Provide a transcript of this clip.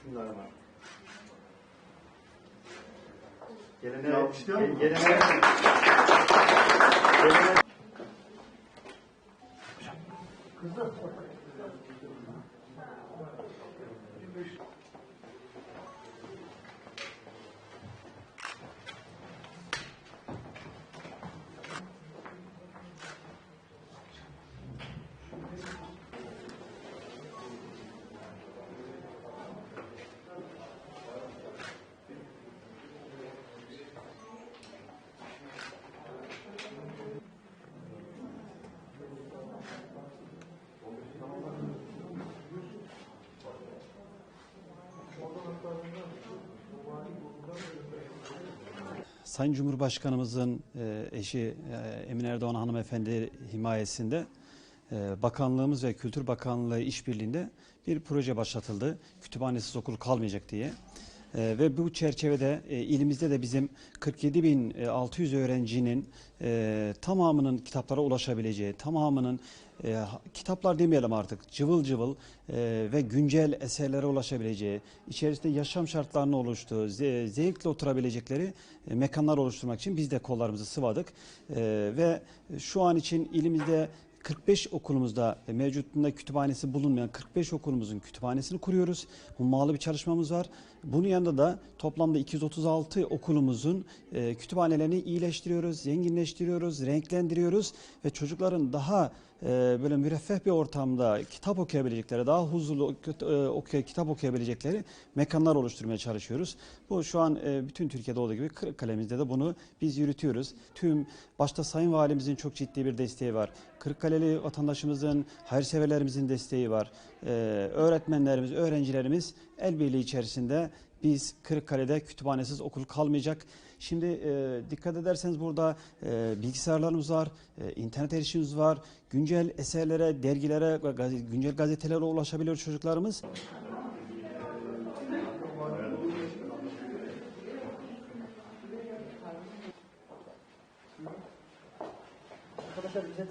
Bismillahirrahmanirrahim. Gelene, gelene, gelene, Sayın Cumhurbaşkanımızın e, eşi e, Emine Erdoğan hanımefendi himayesinde e, Bakanlığımız ve Kültür Bakanlığı işbirliğinde bir proje başlatıldı. Kütüphanesiz okul kalmayacak diye. E, ve bu çerçevede e, ilimizde de bizim 47.600 öğrencinin e, tamamının kitaplara ulaşabileceği, tamamının e, kitaplar demeyelim artık cıvıl cıvıl e, ve güncel eserlere ulaşabileceği, içerisinde yaşam şartlarının oluştuğu, ze- zevkle oturabilecekleri e, mekanlar oluşturmak için biz de kollarımızı sıvadık. E, ve şu an için ilimizde 45 okulumuzda e, mevcutunda kütüphanesi bulunmayan 45 okulumuzun kütüphanesini kuruyoruz. Hummalı bir çalışmamız var. Bunun yanında da toplamda 236 okulumuzun e, kütüphanelerini iyileştiriyoruz, zenginleştiriyoruz, renklendiriyoruz ve çocukların daha böyle müreffeh bir ortamda kitap okuyabilecekleri, daha huzurlu e, okuya, kitap okuyabilecekleri mekanlar oluşturmaya çalışıyoruz. Bu şu an e, bütün Türkiye'de olduğu gibi Kırıkkale'mizde de bunu biz yürütüyoruz. Tüm başta Sayın Valimizin çok ciddi bir desteği var. Kırıkkaleli vatandaşımızın, hayırseverlerimizin desteği var. E, öğretmenlerimiz, öğrencilerimiz el birliği içerisinde biz Kırıkkale'de kütüphanesiz okul kalmayacak. Şimdi e, dikkat ederseniz burada e, bilgisayarlarımız var, e, internet erişimimiz var, güncel eserlere, dergilere, gaz- güncel gazetelere ulaşabiliyor çocuklarımız. Arkadaşlar bize